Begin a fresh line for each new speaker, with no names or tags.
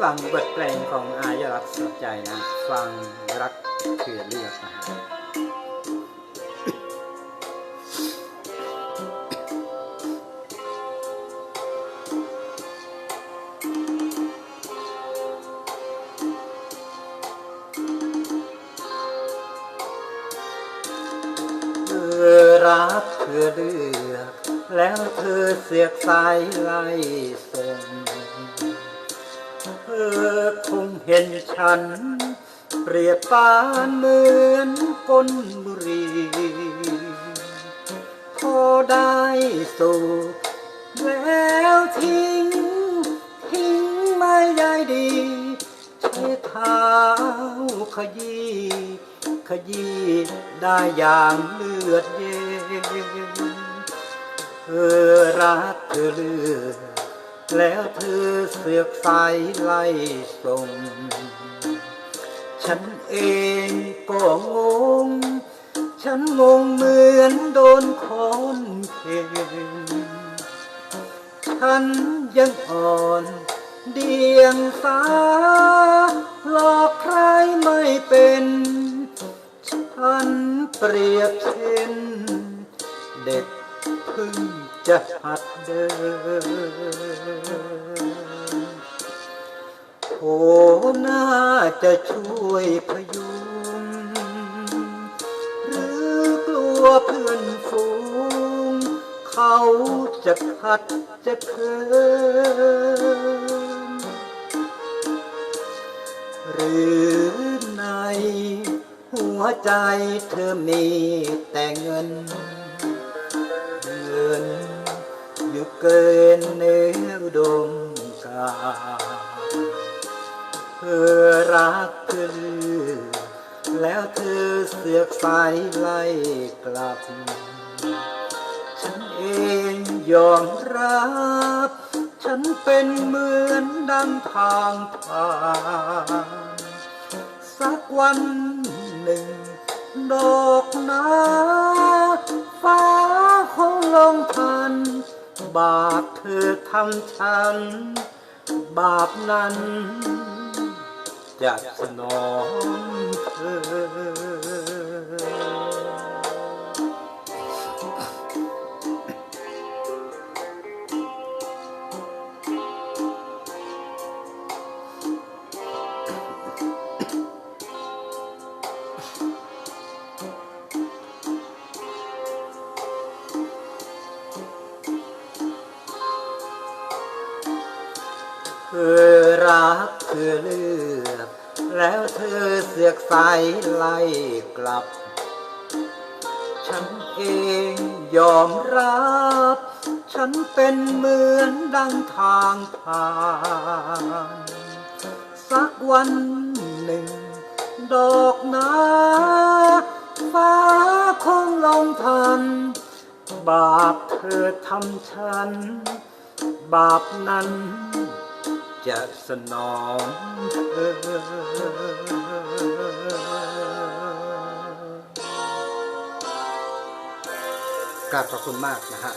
ฟังบทเพลงของอายรักสดใจนะ ฟังรักคือเลือกนะฮะเธอรักเธอเลือก แล้วเธอเสียกสายไล่ส่ง อคงเห็นฉัน เปรียบปานเหมือนก้นบุรีพอได้สูบแล้วทิ้ง ทิ้งไม่ได้ดีใช้เท้าขยี้ขยี้ได้อย่างเลือดเย็นเธอรักเธอเลือ แล้วเธอเสือกสายไล่ส่ง ฉันเองก็งง ฉันงงเหมือนโดนคอนเข็นฉันยังอ่อนเดียงสาหลอกใครไม่เป็น ฉันเปรียบเช่นเด็ก พิ่งจะหัดเดินโอ้น่าจะช่วยพยุงหรือกลัวเพื่อนฝูง เขาจะขัดจะเคินหรือในหัวใจเธอมีแต่เงิน นอยู่เกินเนื้อดมกาเธอรักเธอแล้วเธอเสือกสายไล่กลับ ฉันเองยอมรับ ฉันเป็นเหมือนดังทางผ่านสักวันหนึ่ง ดอกน้า บาปเธอทำฉัน บาปนั้นจะสนองเธอ เธอรักเธอเลือกแล้วเธอเสือกสไล่กลับ ฉันเองยอมรับ ฉันเป็นเหมือนดังทางผ่าน สักวันหนึ่ง ดอกนาฟ้าคงลงทัน บาปเธอทำฉัน บาปนั้น จะสนองเธอกราบขอบคุณมากนะฮะ